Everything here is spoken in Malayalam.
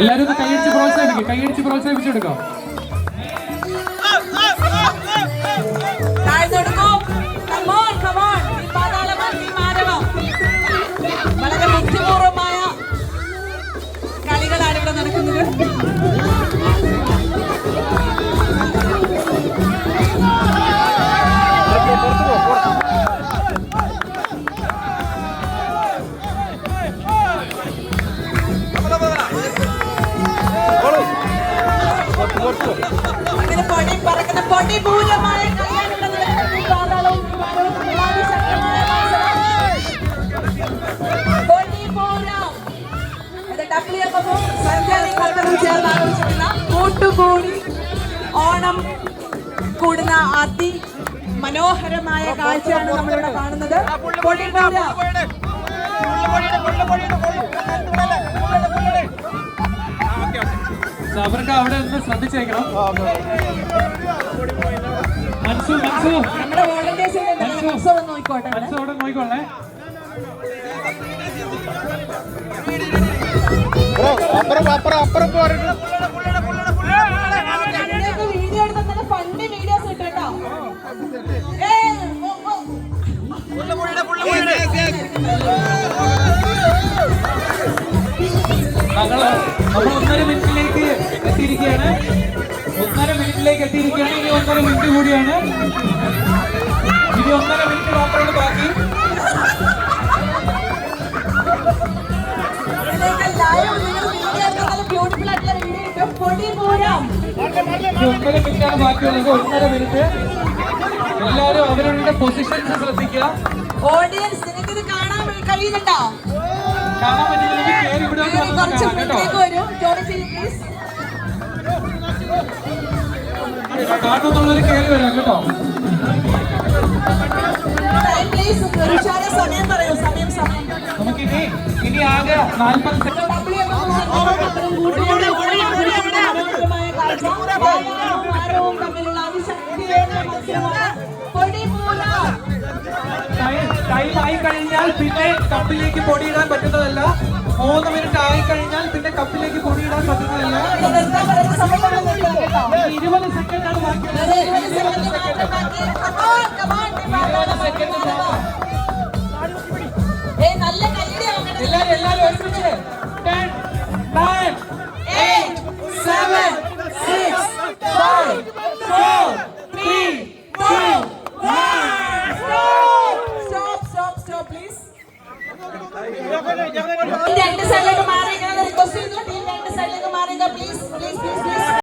എല്ലാരും കൈയടിച്ച് പ്രോത്സാഹിപ്പിക്കും കൈയടിച്ച് പ്രോത്സാഹിപ്പിച്ചെടുക്കാം. സർക്കാരും പറക്കുന്ന ചേർന്ന് ആഘോഷിക്കുന്ന കൂട്ടുകൂടി ഓണം കൂടുന്ന അതി മനോഹരമായ കാഴ്ചയാണ് നമ്മളിവിടെ കാണുന്നത്. പൊടിപൂരം അവർക്ക് അവിടെ ഒന്ന് ശ്രദ്ധിച്ചേക്കണം മനസ്സു മനസ്സു. മനസ്സു അവിടെ നോക്കിക്കൊള്ളേ അപ്പുറം അപ്പുറം അപ്പുറം പോരുന്നു അതിന്റെയൊക്കെ എത്തിയിരിക്കുകയാണ്. ഒന്നര മിനിറ്റിലേക്ക് എത്തിയിരിക്കുകയാണ്. ഇനി ഒന്നര മിനിറ്റ് കൂടിയാണ്. ഇനി ഒന്നര മിനിറ്റ് മാത്രമാണ് ബാക്കി. ഒന്നര മിനിറ്റാണ് ബാക്കിയുള്ളത് ഒന്നര മിനിറ്റ്. എല്ലാവരും അവരവരുടെ പൊസിഷൻസ് ശ്രദ്ധിക്കുക. ഓഡിയൻസ് നിങ്ങൾക്ക് ഇത് കാണാൻ കഴിയുന്നുണ്ടോ? കാണാൻ പറ്റുന്നില്ലെങ്കിൽ കേറി വിടാൻ കാണുന്നുള്ളവർ കയറി വരാം കേട്ടോ. നമുക്കിനി ഇനി ആകെ നാൽപ്പത് ടൈം ആയി കഴിഞ്ഞാൽ പിന്നെ കപ്പിലേക്ക് പൊടിയിടാൻ പറ്റുന്നതല്ല. മൂന്ന് മിനിറ്റ് ആയി കഴിഞ്ഞാൽ പിന്നെ കപ്പിലേക്ക് പൊടിയിടാൻ പറ്റുന്നതല്ല. പറയുന്നത് രണ്ട് സ്ഥലത്ത് മാറി റിക്വസ്റ്റ് ചെയ്തോട്ടെ